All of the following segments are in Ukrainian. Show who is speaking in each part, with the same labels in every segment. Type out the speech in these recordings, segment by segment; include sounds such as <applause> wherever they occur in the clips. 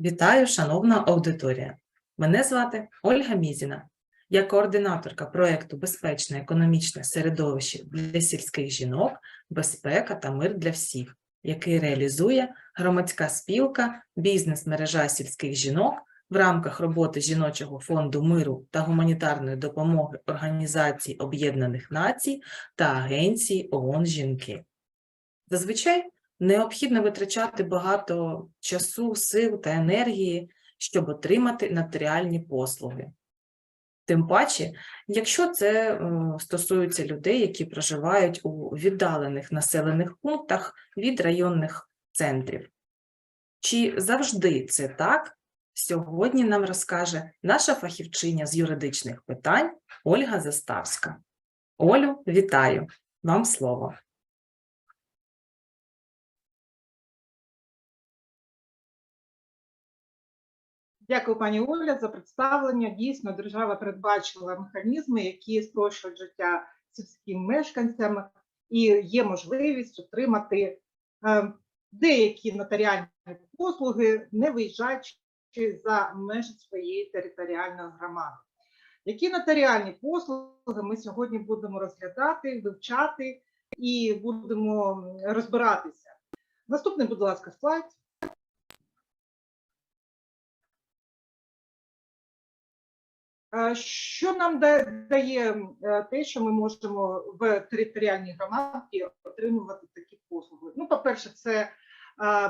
Speaker 1: Вітаю, шановна аудиторія. Мене звати Ольга Мізіна. Я координаторка проєкту Безпечне економічне середовище для сільських жінок, безпека та мир для всіх, який реалізує громадська спілка Бізнес-мережа сільських жінок в рамках роботи жіночого фонду миру та гуманітарної допомоги Організації Об'єднаних Націй та Агенції ООН Жінки. Зазвичай необхідно витрачати багато часу, сил та енергії, щоб отримати матеріальні послуги. Тим паче, якщо це е, стосується людей, які проживають у віддалених населених пунктах від районних центрів. Чи завжди це так? Сьогодні нам розкаже наша фахівчиня з юридичних питань Ольга Заставська. Олю, вітаю! Вам слово.
Speaker 2: Дякую, пані Оля, за представлення. Дійсно, держава передбачила механізми, які спрощують життя сільським мешканцям, і є можливість отримати е, деякі нотаріальні послуги, не виїжджаючи за межі своєї територіальної громади. Які нотаріальні послуги ми сьогодні будемо розглядати, вивчати і будемо розбиратися? Наступний, будь ласка, слайд. Що нам дає е, те, що ми можемо в територіальній громаді отримувати такі послуги? Ну, по-перше, це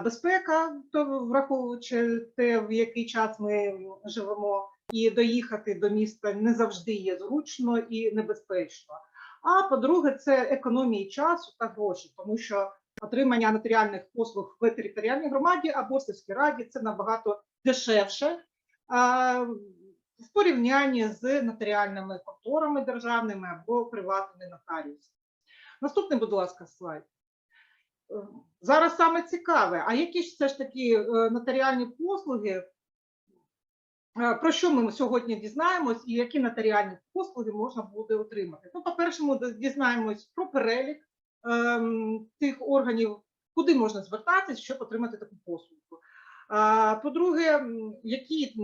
Speaker 2: безпека, то враховуючи те, в який час ми живемо, і доїхати до міста не завжди є зручно і небезпечно. А по-друге, це економія часу та грошей, тому що отримання нотаріальних послуг в територіальній громаді або сільській раді це набагато дешевше. В порівнянні з нотаріальними конторами державними або приватними нотаріусами. Наступний, будь ласка, слайд. Е, Зараз саме цікаве, а які ж все ж таки е, нотаріальні послуги, е, про що ми сьогодні дізнаємось, і які нотаріальні послуги можна буде отримати? Ну, по-перше, ми дізнаємось про перелік ем, тих органів, куди можна звертатись, щоб отримати таку послугу. По-друге, які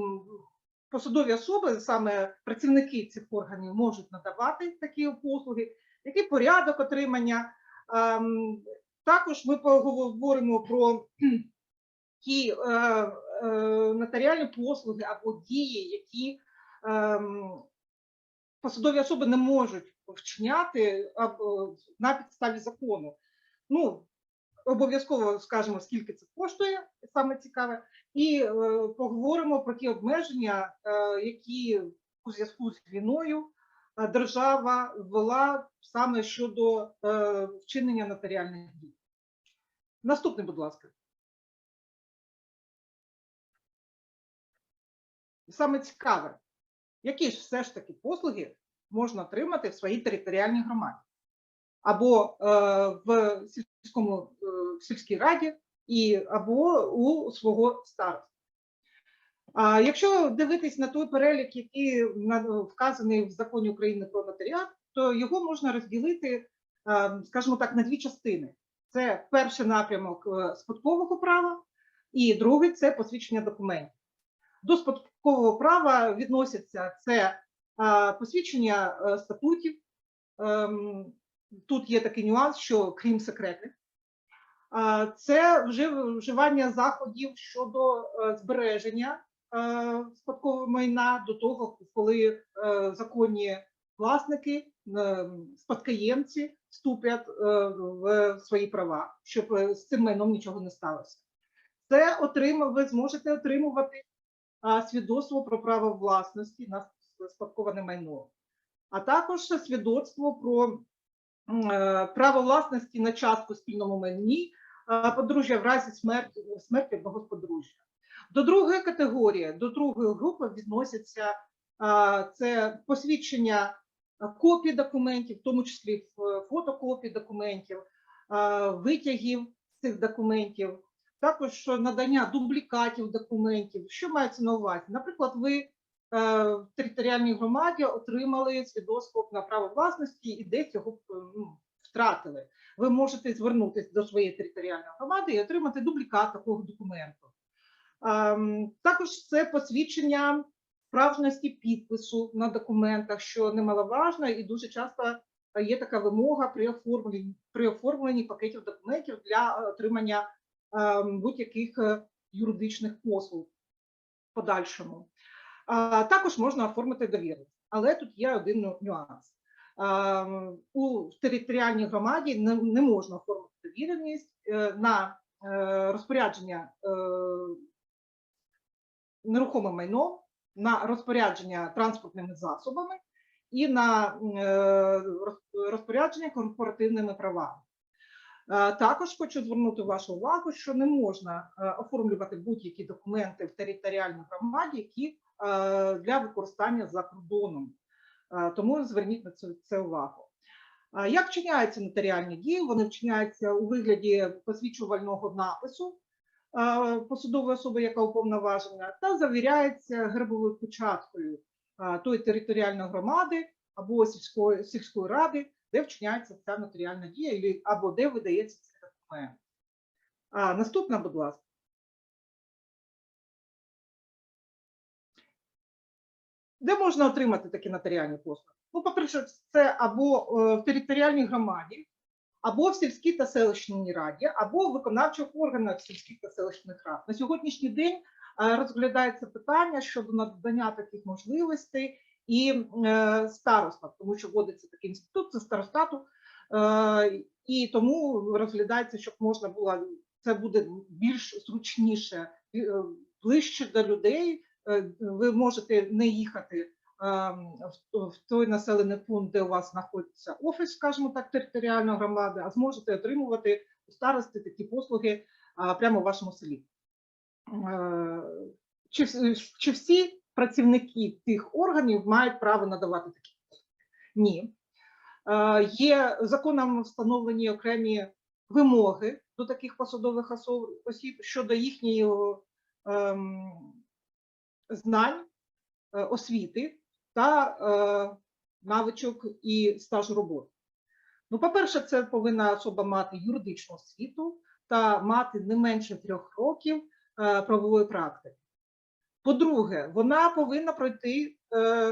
Speaker 2: посадові особи, саме працівники цих органів, можуть надавати такі послуги, який порядок отримання. Ем, Також ми поговоримо про <clears throat> ті е, е, нотаріальні послуги або дії, які ем, посадові особи не можуть вчиняти на підставі закону. Ну, обов'язково скажемо, скільки це коштує, саме цікаве, і е, поговоримо про ті обмеження, е, які у зв'язку з війною е, держава ввела саме щодо вчинення нотаріальних дій. Наступний, будь ласка. Саме цікаве, які ж все ж таки послуги можна отримати в своїй територіальній громаді або е, в сільському е, в сільській раді, і або у свого староста. А якщо дивитись на той перелік, який вказаний в законі України про нотаріат, то його можна розділити, е, скажімо так, на дві частини: це перший напрямок спадкового права, і другий це посвідчення документів. До спадкового права відносяться це посвідчення статутів. Тут є такий нюанс, що крім секретних, це вже вживання заходів щодо е, збереження е, спадкового майна до того, коли е, законні власники, спадкоємці вступлять в свої права, щоб з цим майном нічого не сталося. Це отримав, ви зможете отримувати свідоцтво про право власності на спадковане майно, а також свідоцтво про право власності на частку спільному майні подружжя в разі смерті, смерті одного подружжя. До другої категорії, до другої групи відносяться це посвідчення копій документів, в тому числі фотокопій документів, витягів цих документів, також надання дублікатів документів. Що мається на увазі? Наприклад, ви е, в територіальній громаді отримали свідоцтво на право власності і десь його е, ну, втратили. Ви можете звернутися до своєї територіальної громади і отримати дублікат такого документу. Ем, Також це посвідчення справжності підпису на документах, що немаловажно, і дуже часто є така вимога при оформленні, при оформленні пакетів документів для отримання ем, будь-яких е, юридичних послуг в подальшому. Також можна оформити довіреність, але тут є один нюанс. У територіальній громаді не, можна оформити довіреність е, на е, розпорядження е, нерухомим майном, на розпорядження транспортними засобами і на розпорядження корпоративними правами. Також хочу звернути вашу увагу, що не можна оформлювати будь-які документи в територіальній громаді, які для використання за кордоном. Е, Тому зверніть на це, увагу. Як вчиняються нотаріальні дії? Вони вчиняються у вигляді посвідчувального напису е, посадової особи, яка уповноважена, та завіряється гербовою печаткою е, тої територіальної громади або сільської, сільської ради, де вчиняється ця нотаріальна дія, або де видається цей документ. Наступна, будь ласка. Де можна отримати такі нотаріальні послуги? Ну, по-перше, це або е, в територіальній громаді, або в сільській та селищній раді, або в виконавчих органах сільських та селищних рад. На сьогоднішній день е, розглядається питання щодо надання таких можливостей і е, староста, тому що вводиться такий інститут, це старостату, і тому розглядається, щоб можна було це буде більш зручніше, ближче до людей. Е, Ви можете не їхати ем, в- той населений пункт, де у вас знаходиться офіс, скажімо так, територіальної громади, а зможете отримувати у старости такі послуги прямо в вашому селі. Е, Чи, чи всі працівники тих органів мають право надавати такі послуги? Ні. Е, Є законом встановлені окремі вимоги до таких посадових осіб щодо їхньої ем, знань, е, освіти та е, навичок і стажу роботи. Ну, по-перше, це повинна особа мати юридичну освіту та мати не менше трьох років е, правової практики. По-друге, вона повинна пройти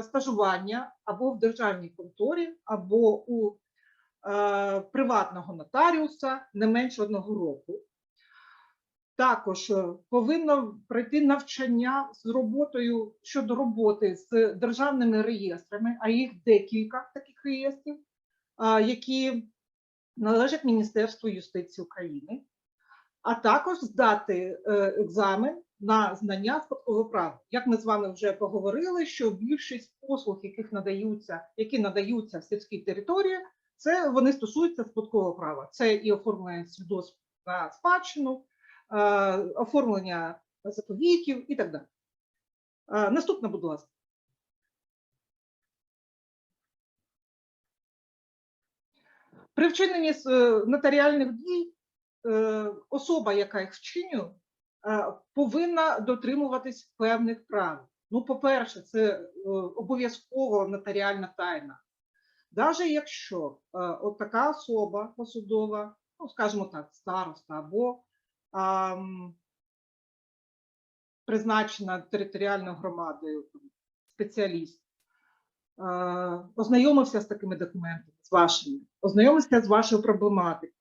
Speaker 2: стажування або в державній конторі, або у приватного нотаріуса не менше одного року. Також е, повинно пройти навчання з роботою щодо роботи з державними реєстрами, а їх декілька таких реєстрів, які належать Міністерству юстиції України, а також здати е, екзамен на знання спадкового права. Як ми з вами вже поговорили, що більшість послуг, яких надаються, які надаються в сільській території, це вони стосуються спадкового права. Це і оформлення свідоцтв на спадщину, оформлення заповітів і так далі. Е, Наступна, будь ласка. При вчиненні е, нотаріальних дій е, особа, яка їх вчинює, е, повинна дотримуватись певних правил. Ну, по-перше, це е, обов'язково нотаріальна тайна. Навіть якщо е, от така особа посудова, ну, скажімо так, староста або призначена територіальною громадою спеціаліст, е, ознайомився з такими документами, з вашими, ознайомився з вашою проблематикою,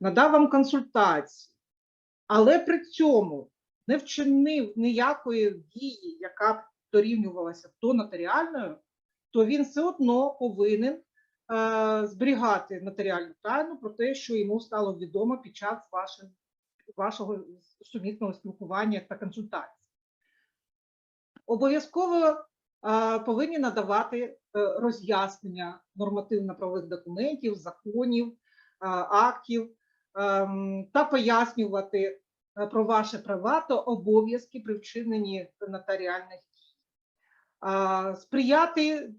Speaker 2: надав вам консультації, але при цьому не вчинив ніякої дії, яка б дорівнювалася до нотаріальної, то він все одно повинен е, зберігати нотаріальну тайну про те, що йому стало відомо під час вашого, вашого сумісного спілкування та консультації. Обов'язково е, повинні надавати е, роз'яснення нормативно-правових документів, законів, е, актів та пояснювати про ваші права та обов'язки при вчиненні нотаріальних дій. Сприяти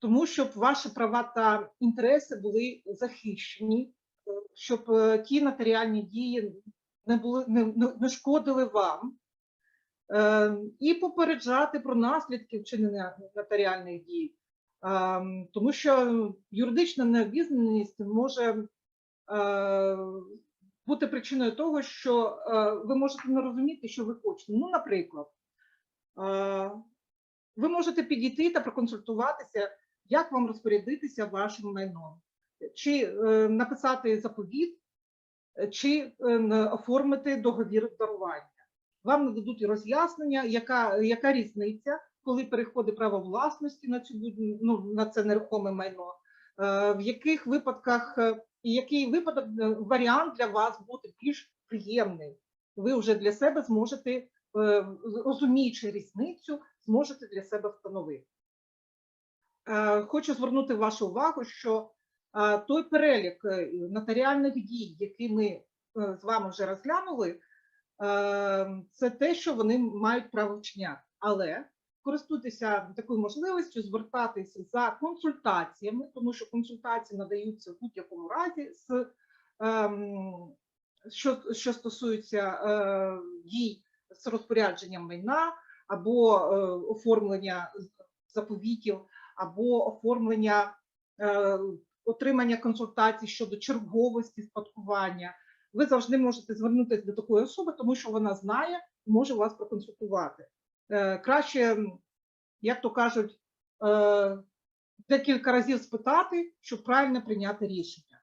Speaker 2: тому, щоб ваші права та інтереси були захищені, щоб е, ті нотаріальні дії не були не, не- шкодили вам. Е, І попереджати про наслідки вчинення нотаріальних дій, Ем, тому що юридична необізнаність може е, бути причиною того, що е, ви можете не розуміти, що ви хочете. Ну, наприклад, е, ви можете підійти та проконсультуватися, як вам розпорядитися вашим майном, чи е, написати заповіт, е, чи е, оформити договір дарування. Вам нададуть роз'яснення, яка, яка різниця, коли переходить право власності на цю ну, на це нерухоме майно, в яких випадках який випадок варіант для вас буде більш приємний. Ви вже для себе зможете, розуміючи різницю, зможете для себе встановити. Хочу звернути вашу увагу, що той перелік е, нотаріальних дій, який ми е, з вами вже розглянули, е, це те, що вони мають право вчиняти. Але користуйтеся такою можливістю звертатися за консультаціями, тому що консультації надаються в будь-якому разі, з, ем, що, що стосується дій з розпорядженням майна або оформлення заповітів, або оформлення отримання консультацій щодо черговості спадкування. Ви завжди можете звернутися до такої особи, тому що вона знає і може вас проконсультувати. Е, краще, як то кажуть, е, декілька разів спитати, щоб правильно прийняти рішення,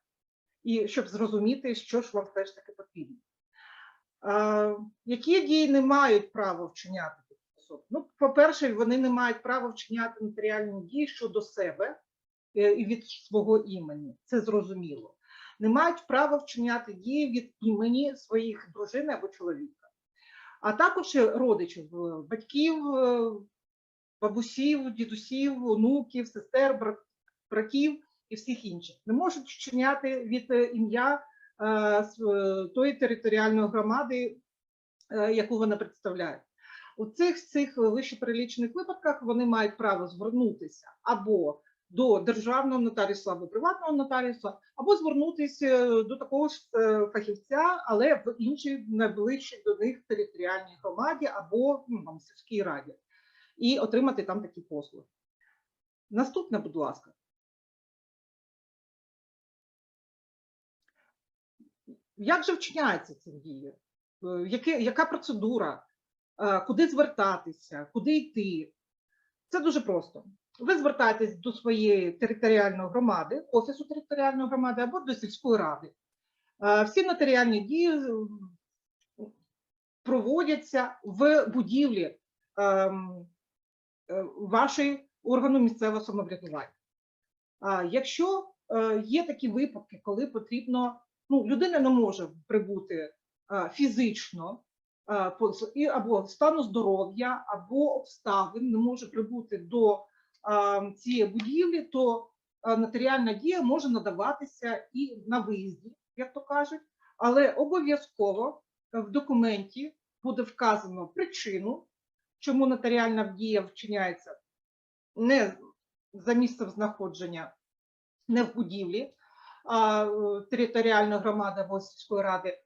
Speaker 2: і щоб зрозуміти, що ж вам все ж таки потрібно. Е, які дії не мають права вчиняти такі особи? Ну, по-перше, вони не мають права вчиняти нотаріальні дії щодо себе від свого імені. Це зрозуміло. Не мають права вчиняти дії від імені своїх дружини або чоловіка, а також родичів, е, батьків, е, бабусів, дідусів, онуків, сестер, бра- братів і всіх інших. Не можуть вчиняти від е, ім'я е, е, тої територіальної громади, е, яку вони представляють. У цих цих вищеперелічених випадках вони мають право звернутися або до державного нотаріуса або приватного нотаріуса, або звернутися до такого ж е, фахівця, але в іншій найближчій до них територіальній громаді або ну, там, сільській раді, і отримати там такі послуги. Наступне, будь ласка. Як же вчиняється ці дії? Е, Яке, яка процедура? Е, Куди звертатися, куди йти? Це дуже просто. Ви звертаєтесь до своєї територіальної громади, офісу територіальної громади або до сільської ради. Е, Всі нотаріальні дії е, проводяться в будівлі ем, е, вашої органу місцевого самоврядування. Якщо є такі випадки, коли потрібно, ну, людина не може прибути фізично або стану здоров'я, або обставин не може прибути до цієї будівлі, то нотаріальна дія може надаватися і на виїзді, як то кажуть, але обов'язково в документі буде вказано причину, чому нотаріальна дія вчиняється не за місцем знаходження, не в будівлі а, е, територіальної громади або сільської ради.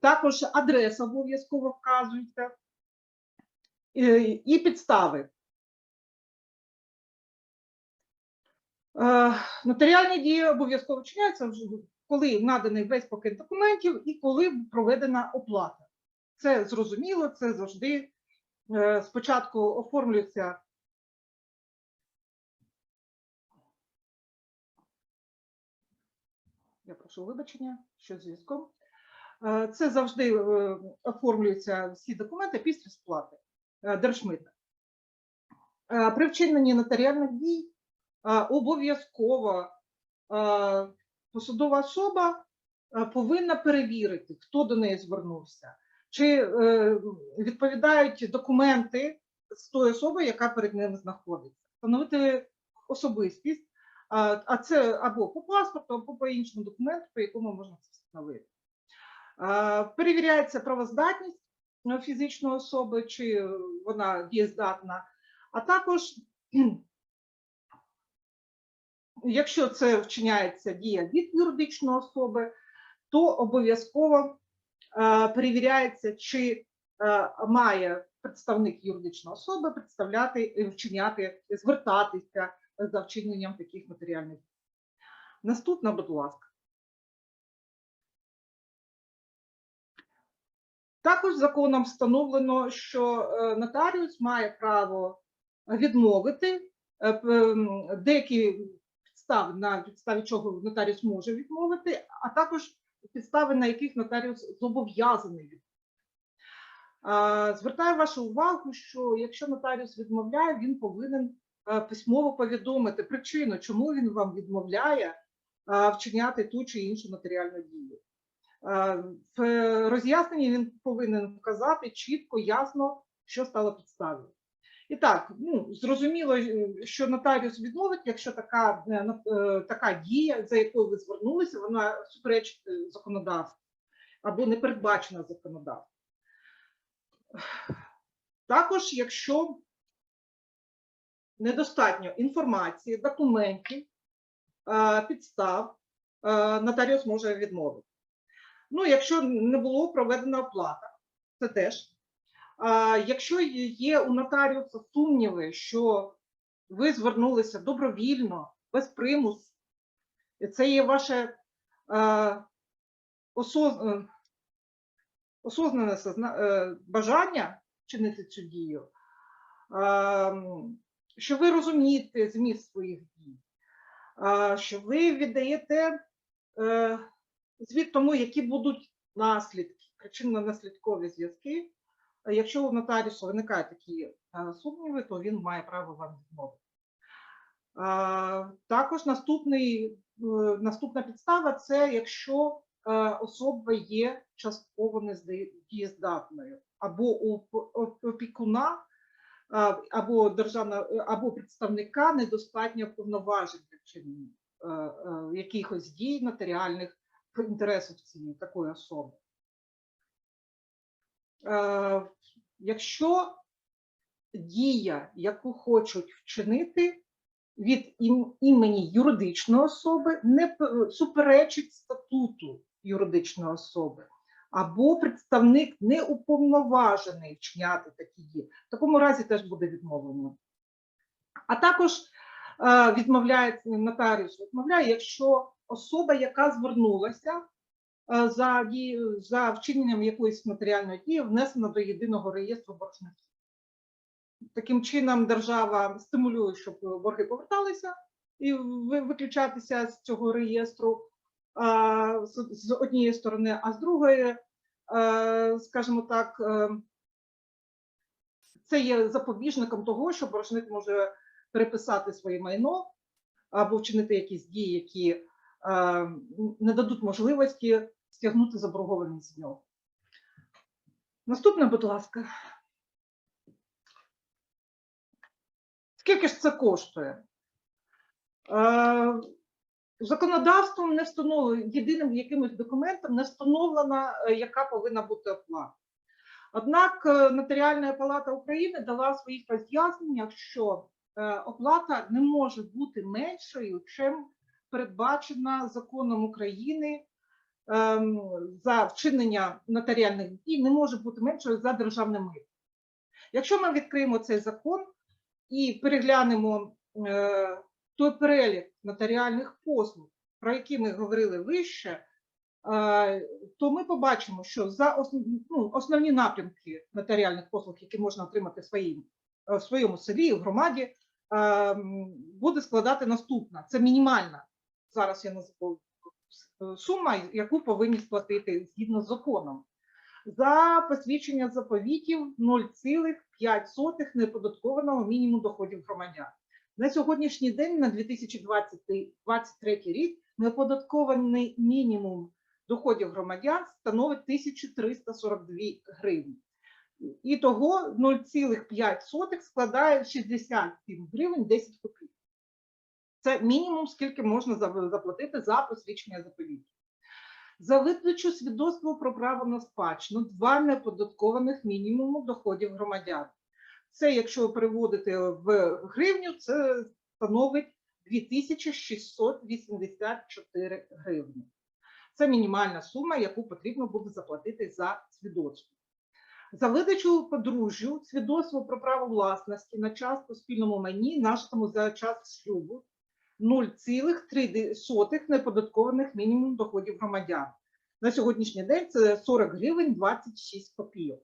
Speaker 2: Також адреса обов'язково вказується е, і підстави. Нотаріальні дії обов'язково вчиняються, коли наданий весь пакет документів і коли проведена оплата. Це зрозуміло, це завжди е, спочатку оформлюється Я прошу вибачення, що зв'язком. Е, Це завжди е, оформлюються всі документи після сплати е, держмита. Е, При вчиненні нотаріальних дій е, обов'язково посадова особа повинна перевірити, хто до неї звернувся, чи е, відповідають документи з тої особи, яка перед ним знаходиться, встановити особистість. А а це або по паспорту, або по іншому документу, по якому можна це встановити. Перевіряється правоздатність е, фізичної особи, чи вона дієздатна, а також, якщо це вчиняється дія від юридичної особи, то обов'язково е, перевіряється, чи е, має представник юридичної особи представляти, е, вчиняти, звертатися за вчиненням таких матеріальних. Наступна, будь ласка. Також законом встановлено, що нотаріус має право відмовити деякі підстави, на підставі чого нотаріус може відмовити, а також підстави, на яких нотаріус зобов'язаний відмовити. Звертаю вашу увагу, що якщо нотаріус відмовляє, він повинен е, письмово повідомити причину, чому він вам відмовляє е, вчиняти ту чи іншу нотаріальну дію. Е, В роз'ясненні він повинен вказати чітко, ясно, що стало підставою. І так, ну, зрозуміло, е, що нотаріус відмовить, якщо така, е, е, така дія, за якою ви звернулися, вона суперечить законодавству або не передбачена законодавством. Також, якщо недостатньо інформації, документів, підстав, нотаріус може відмовити. Ну, якщо не було проведена оплата, це теж. Якщо є у нотаріуса сумніви, що ви звернулися добровільно, без примусу, і це є ваше е, осоз- осознане созна- е, бажання чинити цю дію, що ви розумієте зміст своїх дій, що ви віддаєте е, звіт тому, які будуть наслідки, причинно-наслідкові зв'язки. А Якщо у нотаріуса виникають такі е, сумніви, то він має право вам відмовити. Також наступний, е, наступна підстава це якщо е, особа є частково недієздатною, або у опікуна, або державна, або представника недостатньо повноважень для вчинення е, е, якихось дій нотаріальних в інтересах цієї такої особи. Е, Якщо дія, яку хочуть вчинити від імені юридичної особи, не суперечить статуту юридичної особи, або представник не уповноважений вчиняти такі дії, в такому разі теж буде відмовлено. А також е, відмовляє нотаріус, відмовляє, якщо особа, яка звернулася за, дією- за вчиненням якоїсь матеріальної дії, внесена до єдиного реєстру боржників. Таким чином, держава стимулює, щоб борги поверталися і виключатися з цього реєстру з, однієї сторони, а з другої, е, скажімо так, е, це є запобіжником того, що боржник може переписати своє майно або вчинити якісь дії, які е, не дадуть можливості стягнути заборгованість з нього. Наступне, будь ласка. Скільки ж це коштує? Е, Законодавством не встановлено, єдиним якимось документом не встановлена, е, яка повинна бути оплата. Однак е, Нотаріальна палата України дала своїх роз'ясненнях, що оплата не може бути меншою, чим передбачена законом України за вчинення нотаріальних дій, не може бути меншою за державне мито. Якщо ми відкриємо цей закон і переглянемо е, той перелік нотаріальних послуг, про які ми говорили вище, е, то ми побачимо, що за основ, ну, основні напрямки нотаріальних послуг, які можна отримати в, своїм, е, в своєму селі, в громаді, е, буде складати наступна. Це мінімальна. Зараз я сума, яку повинні сплатити згідно з законом. За посвідчення заповітів 0,5 неподаткованого мінімуму доходів громадян. На сьогоднішній день, на 2023 рік, неоподаткований мінімум доходів громадян становить 1342 гривні. І того 0,5 складає 67 гривень 10 копійок. Це мінімум, скільки можна заплатити за посвідчення заповітів. За видачу свідоцтва про право на спадщину два неоподаткованих мінімуму доходів громадян. Це, якщо переводити в гривню, це становить 2684 гривні. Це мінімальна сума, яку потрібно буде заплатити за свідоцтво. За видачу подружжю свідоцтво про право власності на час по спільному майні, нашому за час шлюбу 0,3 неподаткованих мінімум доходів громадян. на сьогоднішній день це 40 гривень 26 копійок.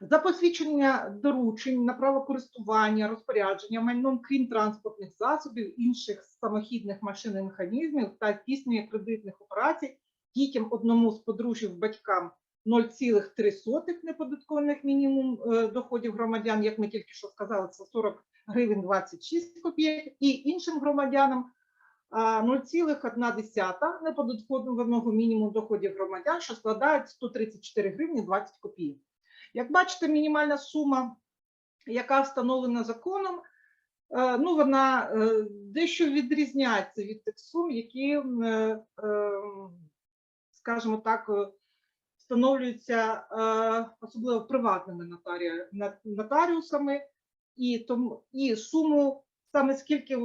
Speaker 2: За посвідчення доручень на право користування, розпорядження майном, крім транспортних засобів, інших самохідних машин і механізмів та здійснення кредитних операцій дітям одному з подружжів батькам 0,3 неподаткованих мінімум е, доходів громадян, як ми тільки що сказали, це 40 гривень 26 копійок, і іншим громадянам 0,1 неподаткованого мінімуму доходів громадян, що складають 134 гривні 20 копійок. Як бачите, мінімальна сума, яка встановлена законом, е, ну, вона е, дещо відрізняється від тих сум, які, скажімо так, встановлюються е, особливо приватними нотарі- нотаріусами, і, тому, і суму, саме скільки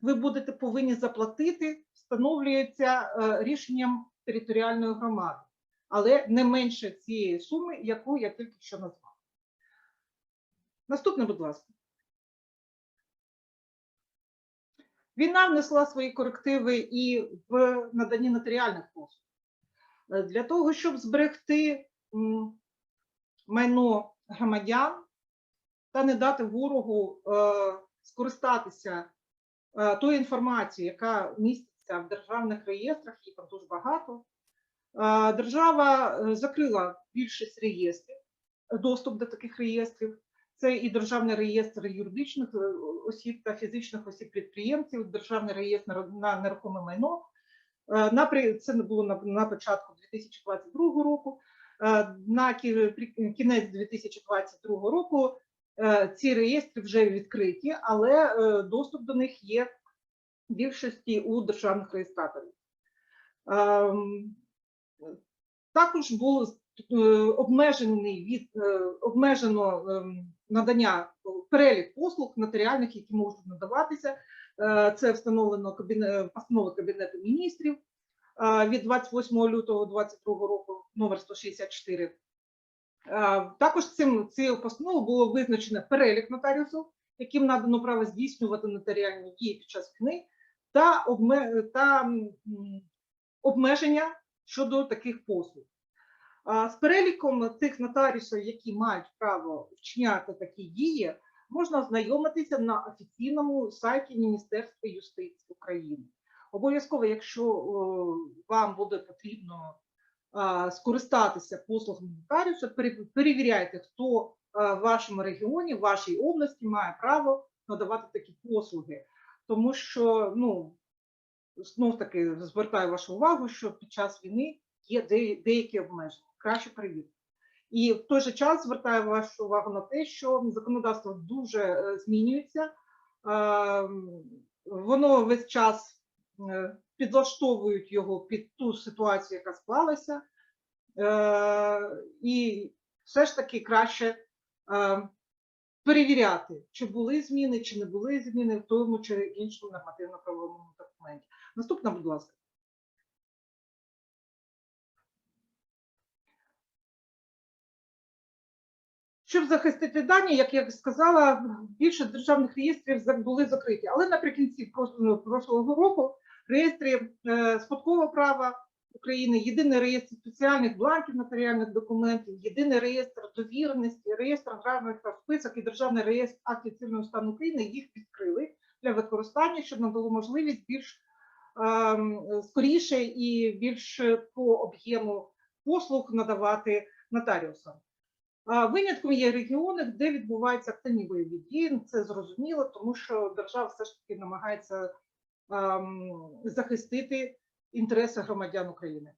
Speaker 2: ви будете повинні заплатити, встановлюється е, рішенням територіальної громади, але не менше цієї суми, яку я тільки що назвала. Наступне, будь ласка. Війна внесла свої корективи і в наданні нотаріальних послуг. Е, Для того, щоб зберегти майно громадян та не дати ворогу е, скористатися е, тою інформацією, яка міститься в державних реєстрах, їх там дуже багато. Держава закрила більшість реєстрів, доступ до таких реєстрів. Це і Державний реєстр юридичних осіб та фізичних осіб підприємців, Державний реєстр на нерухоме майно. Е, це було на, початку 2022 року. Е, На кінець 2022 року е, ці реєстри вже відкриті, але доступ до них є в більшості у державних реєстраторів. Ем, Також було обмежений від обмежено ем, надання перелік послуг нотаріальних, які можуть надаватися. Е, Це встановлено кабіне- постановою Кабінету міністрів е, від 28 лютого 2022 року, номер 164. Е, Також цим цією постановою було визначено перелік нотаріусів, яким надано право здійснювати нотаріальні дії під час війни, та, обме... та обмеження щодо таких послуг. З переліком тих нотаріусів, які мають право вчиняти такі дії, можна ознайомитися на офіційному сайті Міністерства юстиції України. Обов'язково, якщо о, вам буде потрібно а, скористатися послугами нотаріуса, перевіряйте, хто а, в вашому регіоні, в вашій області має право надавати такі послуги. Тому що, ну, знов таки звертаю вашу увагу, що під час війни є де- деякі обмеження. Краще перевірити. І в той же час звертаю вашу увагу на те, що законодавство дуже е, змінюється. Ем, Воно весь час е, підлаштовують його під ту ситуацію, яка склалася. Е, І все ж таки краще е, перевіряти, чи були зміни, чи не були зміни в тому чи іншому нормативно-правовому документі. Наступна, будь ласка. Щоб захистити дані, як я сказала, більше державних реєстрів були закриті. Але наприкінці прошлого року реєстри е, спадкового права України, єдиний реєстр спеціальних бланків нотаріальних документів, єдиний реєстр довіреності, реєстр аграрних список і державний реєстр актів цивільного стану України їх відкрили для використання, що надало можливість більш ем, скоріше і більш по об'єму послуг надавати нотаріусам. Винятком є регіони, де відбуваються активні бойові дії. Це зрозуміло, тому що держава все ж таки намагається ем, захистити інтереси громадян України.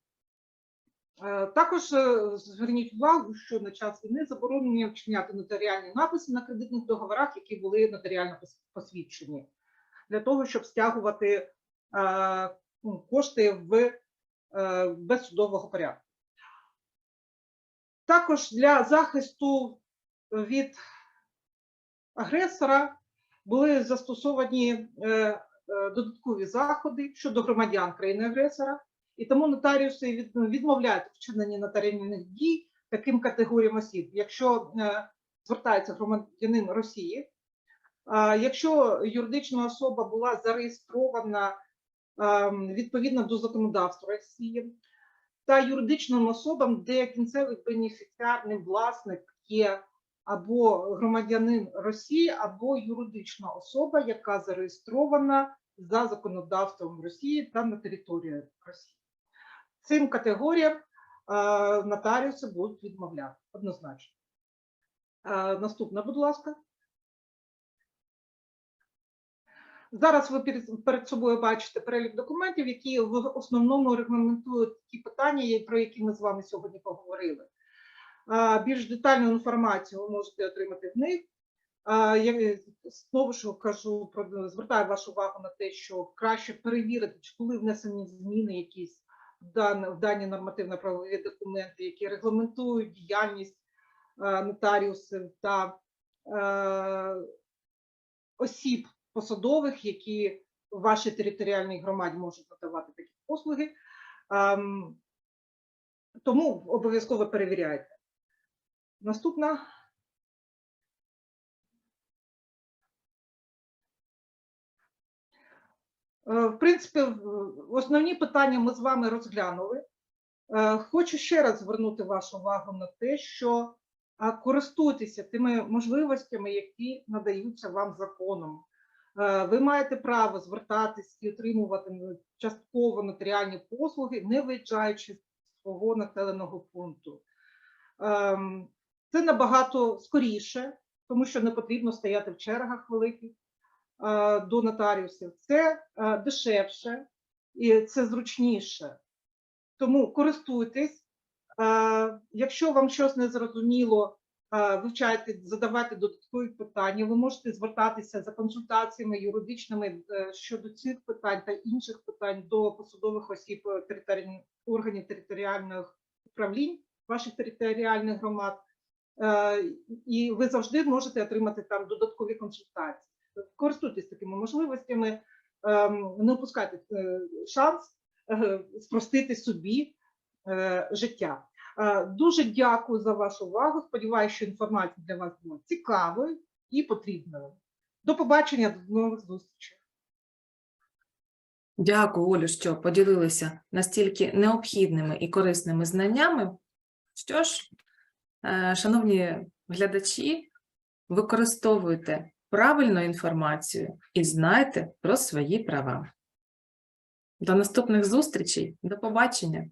Speaker 2: Е, Також е, зверніть увагу, що на час війни заборонені вчиняти нотаріальні написи на кредитних договорах, які були нотаріально посвідчені, для того, щоб стягувати е, ну, кошти в е, без судового порядку. Також для захисту від агресора були застосовані е, е, додаткові заходи щодо громадян країни-агресора, і тому нотаріуси відмовляють в вчиненні нотаріальних дій таким категоріям осіб. Якщо е, звертається громадянин Росії, якщо юридична особа була зареєстрована ем, відповідно до законодавства Росії та юридичним особам, де кінцевий бенефіціарний власник є або громадянин Росії, або юридична особа, яка зареєстрована за законодавством Росії та на території Росії. Цим категоріям е, нотаріуси будуть відмовляти однозначно. Е, Наступна, будь ласка. Зараз ви перед- собою бачите перелік документів, які в основному регламентують ті питання, про які ми з вами сьогодні поговорили. Більш детальну інформацію ви можете отримати в них. Я знову ж кажу, звертаю вашу увагу на те, що краще перевірити, чи були внесені зміни якісь в дан- дані нормативно-правові документи, які регламентують діяльність нотаріусів та осіб посадових, які в вашій територіальній громаді можуть надавати такі послуги. Ем, Тому обов'язково перевіряйте. Наступна. Е, В принципі, основні питання ми з вами розглянули. Е, Хочу ще раз звернути вашу увагу на те, що користуйтеся тими можливостями, які надаються вам законом. Е, Ви маєте право звертатись і отримувати частково нотаріальні послуги, не виїжджаючи з свого населеного пункту. Ем, Це набагато скоріше, тому що не потрібно стояти в чергах великих е, до нотаріусів. Це е, дешевше і це зручніше. Тому користуйтесь. Якщо вам щось не зрозуміло, е, вивчайте, задавайте додаткові питання. Ви можете звертатися за консультаціями юридичними е, щодо цих питань та інших питань до посадових осіб е, територіальних органів територіальних управлінь ваших територіальних громад. І ви завжди можете отримати там додаткові консультації. Користуйтесь такими можливостями, ем, не опускайте шанс спростити собі життя. Е, Дуже дякую за вашу увагу. Сподіваюся, що інформація для вас була цікавою і потрібною. До побачення, до нових зустрічей.
Speaker 1: Дякую, Олю, що поділилися настільки необхідними і корисними знаннями. Що ж, е, шановні глядачі, використовуйте правильну інформацію і знайте про свої права. До наступних зустрічей, до побачення!